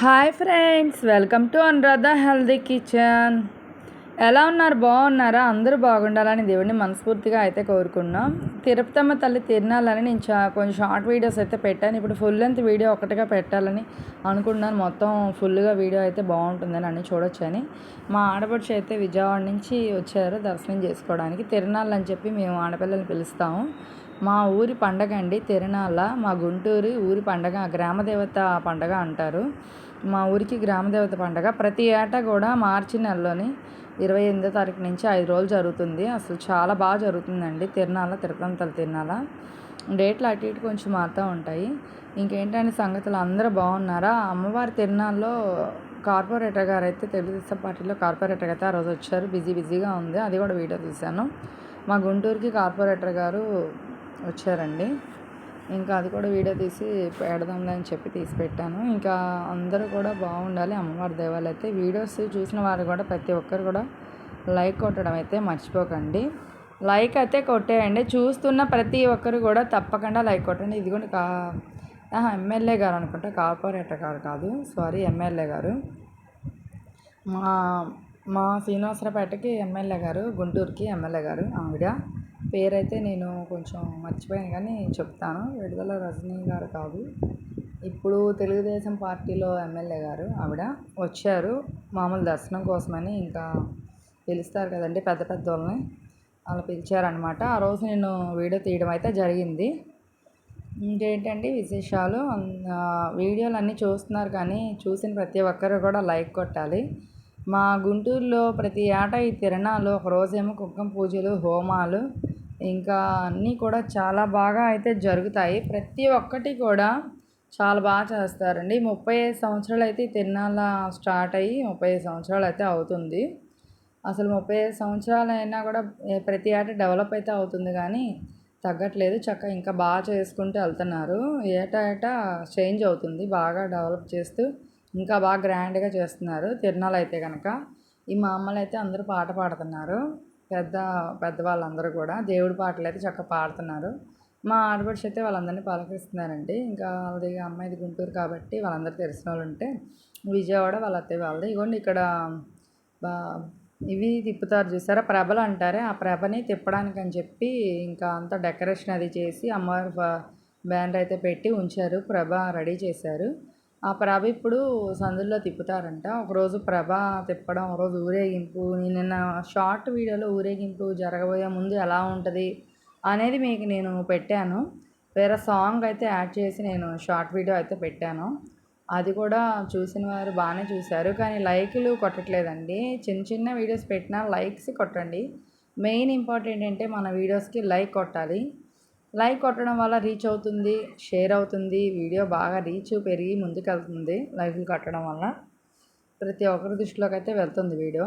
Hi friends welcome to Anuradha healthy kitchen. ఎలా ఉన్నారు? బాగున్నారా? అందరూ బాగుండాలని దేవుడిని మనస్ఫూర్తిగా అయితే కోరుకున్నాం. తిరుపతమ్మ తల్లి తిరణాలని నేను చా కొంచెం షార్ట్ వీడియోస్ అయితే పెట్టాను. ఇప్పుడు ఫుల్ లెంత్ వీడియో ఒకటిగా పెట్టాలని అనుకున్నాను మొత్తం ఫుల్గా వీడియో అయితే బాగుంటుందని అన్నీ చూడొచ్చని. మా ఆడపడుచు అయితే విజయవాడ నుంచి వచ్చారు దర్శనం చేసుకోవడానికి. తిరణాలు అని చెప్పి మేము ఆడపిల్లల్ని పిలుస్తాము. మా ఊరి పండగ అండి తిరణాల మా గుంటూరు ఊరి పండగ గ్రామదేవత పండగ అంటారు. మా ఊరికి గ్రామదేవత పండగ. ప్రతి ఏటా కూడా మార్చి నెలలోని ఇరవై ఎనిమిదో తారీఖు నుంచి ఐదు రోజులు జరుగుతుంది. అసలు చాలా బాగా జరుగుతుందండి తిరణాల తిరుపతి తిరణాల డేట్లు అటు ఇటు కొంచెం మారుతూ ఉంటాయి. ఇంకేంటంటే సంగతులు? అందరూ బాగున్నారా? అమ్మవారి తిరణాల్లో కార్పొరేటర్ గారు అయితే తెలుగుదేశం పార్టీలో కార్పొరేటర్ అయితే ఆ రోజు వచ్చారు. బిజీ బిజీగా ఉంది. అది కూడా వీడియో తీశాను. మా గుంటూరుకి కార్పొరేటర్ గారు వచ్చారండి. ఇంకా అది కూడా వీడియో తీసి పెడదాంలే అని చెప్పి తీసి పెట్టాను. ఇంకా అందరూ కూడా బాగుండాలి. అమ్మవారి దేవాలయం అయితే వీడియోస్ చూసిన వారు కూడా ప్రతి ఒక్కరు కూడా లైక్ కొట్టడం అయితే మర్చిపోకండి. లైక్ అయితే కొట్టేయండి. చూస్తున్న ప్రతి ఒక్కరు కూడా తప్పకుండా లైక్ కొట్టండి. ఇది కూడా కా ఎమ్మెల్యే గారు అనుకుంటా. కార్పొరేటర్ గారు కాదు. సారీ ఎమ్మెల్యే గారు. మా మా శ్రీనివాసరపేటకి ఎమ్మెల్యే గారు గుంటూరుకి ఎమ్మెల్యే గారు ఆవిడ. పేరైతే నేను కొంచెం మర్చిపోయాను కానీ చెప్తాను. విడుదల రజనీ గారు కాదు. ఇప్పుడు తెలుగుదేశం పార్టీలో ఎమ్మెల్యే గారు ఆవిడ వచ్చారు. మామూలు దర్శనం కోసమని ఇంకా పిలుస్తారు కదండి పెద్ద పెద్ద వాళ్ళని. అలా పిలిచారనమాట ఆ రోజు నేను వీడియో తీయడం అయితే జరిగింది. ఇంకేంటండి విశేషాలు? వీడియోలు అన్నీ చూస్తున్నారు కానీ చూసిన ప్రతి ఒక్కరు కూడా లైక్ కొట్టాలి. మా గుంటూరులో ప్రతి ఏటా ఈ తిరణాలు ఒక రోజేమో కుంకుమ పూజలు హోమాలు ఇంకా అన్నీ కూడా చాలా బాగా అయితే జరుగుతాయి. ప్రతి ఒక్కటి కూడా చాలా బాగా చేస్తారండి. ముప్పై ఐదు సంవత్సరాలు అయితే తిరునాళ్ళ స్టార్ట్ అయ్యి ముప్పై ఐదు సంవత్సరాలు అయితే అవుతుంది. అసలు ముప్పై ఐదు సంవత్సరాలు అయినా కూడా ప్రతి ఏటా డెవలప్ అయితే అవుతుంది కానీ తగ్గట్లేదు. చక్క ఇంకా బాగా చేసుకుంటూ వెళ్తున్నారు. ఏటా ఏటా చేంజ్ అవుతుంది. బాగా డెవలప్ చేస్తూ ఇంకా బాగా గ్రాండ్గా చేస్తున్నారు. తిరునాళ్ళు అయితే కనుక ఈ మా అమ్మలు అయితే అందరూ పాట పాడుతున్నారు. పెద్ద పెద్దవాళ్ళందరూ కూడా దేవుడి పాటలు అయితే చక్కగా పాడుతున్నారు. మా ఆడపడుచు అయితే వాళ్ళందరినీ పలకరిస్తున్నారండి. ఇంకా వాళ్ళది అమ్మాయిది గుంటూరు కాబట్టి వాళ్ళందరూ తెలిసిన వాళ్ళు ఉంటే విజయవాడ వాళ్ళ అత్తయ్య వాళ్ళది. ఇగోండి ఇక్కడ బా ఇవి తిప్పుతారు చూసారా? ప్రభలు అంటారే. ఆ ప్రభని తిప్పడానికి అని చెప్పి ఇంకా అంతా డెకరేషన్ అది చేసి అమ్మవారి బ్యానర్ అయితే పెట్టి ఉంచారు. ప్రభ రెడీ చేశారు. ఆ ప్రభ ఇప్పుడు సందుల్లో తిప్పుతారంట. ఒకరోజు ప్రభ తిప్పడం ఒకరోజు ఊరేగింపు నేను నిన్న షార్ట్ వీడియోలో ఊరేగింపు జరగబోయే ముందు ఎలా ఉంటుంది అనేది మీకు నేను పెట్టాను. వేరే సాంగ్ అయితే యాడ్ చేసి నేను షార్ట్ వీడియో అయితే పెట్టాను. అది కూడా చూసిన వారు బాగానే చూశారు. కానీ లైక్లు కొట్టట్లేదండి. చిన్న చిన్న వీడియోస్ పెట్టినా లైక్స్ కొట్టండి. మెయిన్ ఇంపార్టెంట్ అంటే మన వీడియోస్కి లైక్ కొట్టాలి. లైక్ కొట్టడం వల్ల రీచ్ అవుతుంది షేర్ అవుతుంది వీడియో బాగా రీచ్ పెరిగి ముందుకు వెళ్తుంది లైక్లు కొట్టడం వల్ల. ప్రతి ఒక్కరి దృష్టిలోకి అయితే వెళ్తుంది వీడియో.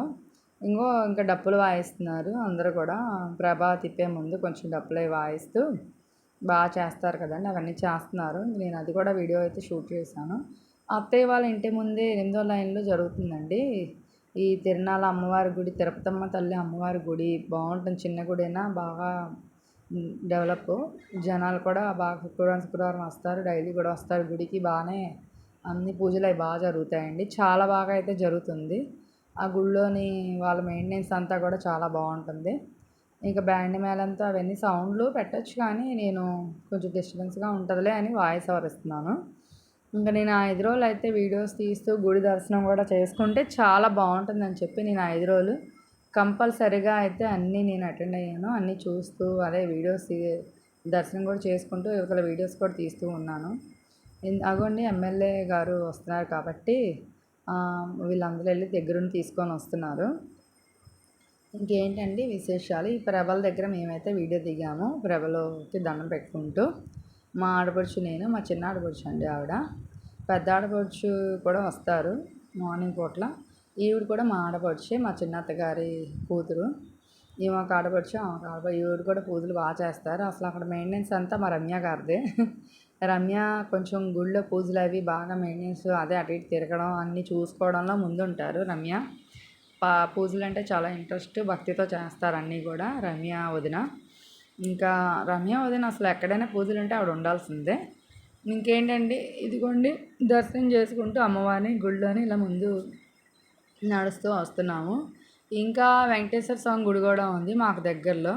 ఇంకో ఇంకా డప్పులు వాయిస్తున్నారు అందరూ కూడా. ప్రభా తిప్పే ముందు కొంచెం డప్పులు వాయిస్తూ బాగా చేస్తారు కదండి అవన్నీ చేస్తున్నారు. నేను అది కూడా వీడియో అయితే షూట్ చేశాను. అత్తయ్య వాళ్ళ ఇంటి ముందే ఎనిమిదో లైన్లో జరుగుతుందండి. ఈ తిరునాళ్ళ అమ్మవారి గుడి తిరుపతమ్మ తల్లి అమ్మవారి గుడి. బాగుంటుంది చిన్న గుడైనా బాగా డెవలప్. జనాలు కూడా బాగా శుక్రవారం శుక్రవారం వస్తారు డైలీ కూడా వస్తారు గుడికి బాగానే అన్ని పూజలు అవి బాగా జరుగుతాయండి. చాలా బాగా అయితే జరుగుతుంది. ఆ గుళ్ళోని వాళ్ళ మెయింటెనెన్స్ అంతా కూడా చాలా బాగుంటుంది. ఇంకా బ్యాండ్ మేళంతో అవన్నీ సౌండ్లు పెట్టచ్చు కానీ నేను కొంచెం డిస్టర్బెన్స్గా ఉంటుందిలే అని వాయిస్ ఓవర్ ఇస్తున్నాను. ఇంకా నేను ఐదు రోజులు అయితే వీడియోస్ తీస్తూ గుడి దర్శనం కూడా చేసుకుంటే చాలా బాగుంటుందని చెప్పి నేను ఐదు రోజులు కంపల్సరిగా అయితే అన్నీ నేను అటెండ్ అయ్యాను. అన్నీ చూస్తూ అదే వీడియోస్ దర్శనం కూడా చేసుకుంటూ ఇవతల వీడియోస్ కూడా తీస్తూ ఉన్నాను. అగోండి ఎమ్మెల్యే గారు వస్తున్నారు కాబట్టి వీళ్ళందరూ వెళ్ళి దగ్గరుండి తీసుకొని వస్తున్నారు. ఇంకేంటండి విశేషాలు? ఈ ప్రభల దగ్గర మేమైతే వీడియో దిగాము. ప్రభలోకి దండం పెట్టుకుంటూ మా ఆడపడుచు నేను మా చిన్న ఆడపడుచు అండి ఆవిడ. పెద్ద ఆడపడుచు కూడా వస్తారు మార్నింగ్ పూట్ల. ఈవిడ కూడా మా ఆడపడిచే మా చిన్నత్త గారి కూతురు. ఈమె ఒక ఆడపడిచే ఆమె ఆడపడి ఈవిడ కూడా పూజలు బాగా చేస్తారు. అసలు అక్కడ మెయింటెనెన్స్ అంతా మా రమ్య గారిదే. రమ్య కొంచెం గుళ్ళో పూజలు అవి బాగా మెయింటెనెన్స్ అదే అటు ఇటు తిరగడం అన్నీ చూసుకోవడంలో ముందుంటారు రమ్య. పా పూజలు అంటే చాలా ఇంట్రెస్ట్ భక్తితో చేస్తారు అన్నీ కూడా రమ్య వదిన. ఇంకా రమ్య వదిన అసలు ఎక్కడైనా పూజలు ఉంటే ఆవిడ ఉండాల్సిందే. ఇంకేంటండి ఇదిగోండి దర్శనం చేసుకుంటూ అమ్మవారిని గుళ్ళోని ఇలా ముందు నడుస్తూ వస్తున్నాము. ఇంకా వెంకటేశ్వర స్వామి గుడి కూడా ఉంది మాకు దగ్గరలో.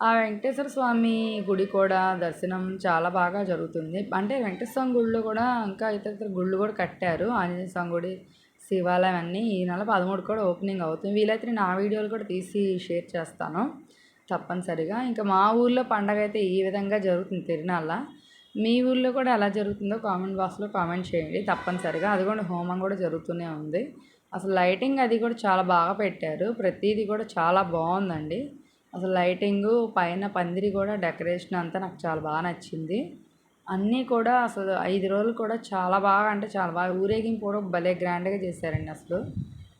ఆ వెంకటేశ్వర స్వామి గుడి కూడా దర్శనం చాలా బాగా జరుగుతుంది. అంటే వెంకటేశ్వర స్వామి గుడిలో కూడా ఇంకా ఇతర ఇతర గుళ్ళు కూడా కట్టారు. ఆంజనేయ స్వామి గుడి శివాలయం అన్నీ ఈ నెల పదమూడు కూడా ఓపెనింగ్ అవుతుంది. వీలైతే నేను ఆ వీడియోలు కూడా తీసి షేర్ చేస్తాను తప్పనిసరిగా. ఇంకా మా ఊర్లో పండగ అయితే ఈ విధంగా జరుగుతుంది తిరునాళ్ళ. మీ ఊర్లో కూడా ఎలా జరుగుతుందో కామెంట్ బాక్స్లో కామెంట్ చేయండి తప్పనిసరిగా. అది కూడా హోమం కూడా జరుగుతూనే ఉంది. అసలు లైటింగ్ అది కూడా చాలా బాగా పెట్టారు. ప్రతిదీ కూడా చాలా బాగుందండి. అసలు లైటింగు పైన పందిరి కూడా డెకరేషన్ అంతా నాకు చాలా బాగా నచ్చింది. అన్నీ కూడా అసలు ఐదు రోజులు కూడా చాలా బాగా అంటే చాలా బాగా ఊరేగింపు కూడా భలే గ్రాండ్గా చేశారండి అసలు.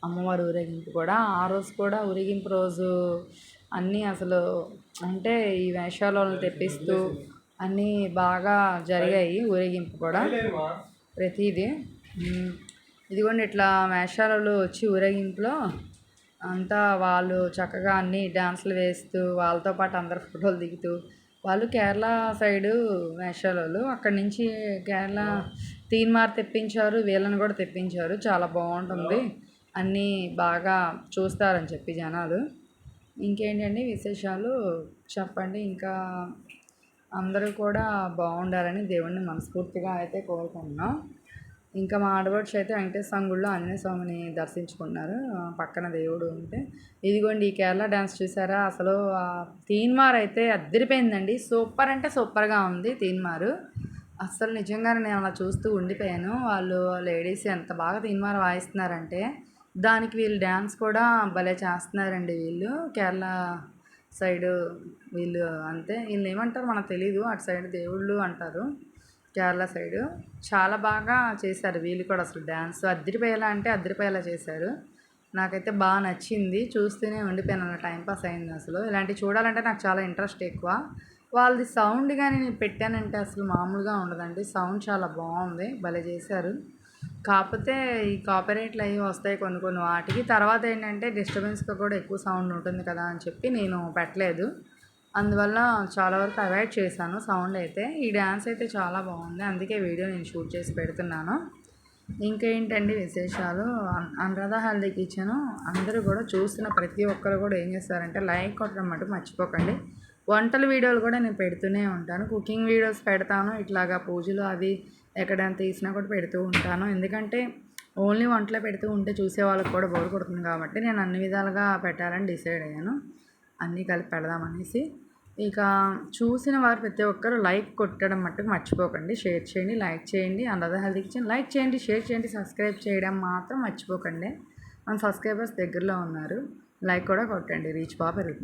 అమ్మవారి ఊరేగింపు కూడా. ఆ రోజు కూడా ఊరేగింపు రోజు అన్నీ అసలు అంటే ఈ వేషాలను తెప్పిస్తూ అన్నీ బాగా జరిగాయి ఊరేగింపు కూడా. ప్రతిదీ. ఇదిగోండి ఇట్లా మేషాలలో వచ్చి ఊరేగింపులో అంతా వాళ్ళు చక్కగా అన్ని డాన్సులు వేస్తూ వాళ్ళతో పాటు అందరు ఫోటోలు దిగుతూ వాళ్ళు కేరళ సైడు మేషాలలో. అక్కడి నుంచి కేరళ తీన్మార్ తెప్పించారు వీళ్ళని కూడా తెప్పించారు. చాలా బాగుంటుంది. అన్నీ బాగా చూస్తారని చెప్పి జనాలు. ఇంకేంటండి విశేషాలు? చెప్పండి. ఇంకా అందరూ కూడా బాగుండాలని దేవుణ్ణి మనస్ఫూర్తిగా అయితే కోరుకుంటున్నాం. ఇంకా మా ఆడపడుచు అయితే వెంకటేశ్వర స్వామి గుడిలో ఆంజనేయ స్వామిని దర్శించుకున్నారు పక్కన దేవుడు ఉంటే. ఇదిగోండి ఈ కేరళ డ్యాన్స్ చూసారా? అసలు తీన్మార్ అయితే అద్దరిపోయిందండి సూపర్ అంటే సూపర్గా ఉంది తీన్మారు. అస్సలు నిజంగానే నేను అలా చూస్తూ ఉండిపోయాను. వాళ్ళు లేడీస్ ఎంత బాగా తీన్మార్ వాయిస్తున్నారంటే దానికి వీళ్ళు డ్యాన్స్ కూడా భలే చేస్తున్నారండి వీళ్ళు. కేరళ సైడు వీళ్ళు అంతే. వీళ్ళు ఏమంటారు మనకు తెలీదు. అటు సైడ్ దేవుళ్ళు అంటారు. కేరళ సైడు. చాలా బాగా చేశారు వీళ్ళు కూడా అసలు డ్యాన్స్. అద్దరిపోయేలా అంటే అద్దరిపోయేలా చేశారు. నాకైతే బాగా నచ్చింది. చూస్తూనే ఉండిపోయాను అన్న టైంపాస్ అయింది అసలు. ఇలాంటివి చూడాలంటే నాకు చాలా ఇంట్రెస్ట్ ఎక్కువ. వాళ్ళది సౌండ్ కానీ నేను పెట్టానంటే అసలు మామూలుగా ఉండదండి. సౌండ్ చాలా బాగుంది. భలే చేశారు. కాకపోతే ఈ కాపరేట్లు అవి వస్తాయి కొన్ని కొన్ని. వాటికి తర్వాత ఏంటంటే డిస్టర్బెన్స్గా కూడా ఎక్కువ సౌండ్ ఉంటుంది కదా అని చెప్పి నేను పెట్టలేదు. అందువల్ల చాలా వరకు అవాయిడ్ చేశాను సౌండ్ అయితే. ఈ డ్యాన్స్ అయితే చాలా బాగుంది. అందుకే వీడియో నేను షూట్ చేసి పెడుతున్నాను. ఇంకేంటండి విశేషాలు? అన్- అనురాధ హెల్దీ కిచెన్ అందరూ కూడా చూస్తున్న ప్రతి ఒక్కరు కూడా ఏం చేస్తారంటే లైక్ కొట్టడం మటుకు మర్చిపోకండి. వంటల వీడియోలు కూడా నేను పెడుతూనే ఉంటాను. కుకింగ్ వీడియోస్ పెడతాను. ఇట్లాగా పూజలు అవి ఎక్కడైనా తీసినా కూడా పెడుతూ ఉంటాను. ఎందుకంటే ఓన్లీ వంటలే పెడుతూ ఉంటే చూసే వాళ్ళకి కూడా బోర్ కొడుతుంది కాబట్టి నేను అన్ని విధాలుగా పెట్టాలని డిసైడ్ అయ్యాను. అన్నీ కలిపి పెడదామనేసి ఇక చూసిన వారు ప్రతి ఒక్కరు లైక్ కొట్టడం మట్టుకు మర్చిపోకండి. షేర్ చేయండి లైక్ చేయండి. అందరూ హెల్త్ కిచెన్ లైక్ చేయండి షేర్ చేయండి సబ్స్క్రైబ్ చేయడం మాత్రం మర్చిపోకండి. మన సబ్స్క్రైబర్స్ దగ్గరలో ఉన్నారు. లైక్ కూడా కొట్టండి. రీచ్ బాగా పెరుగుతుంది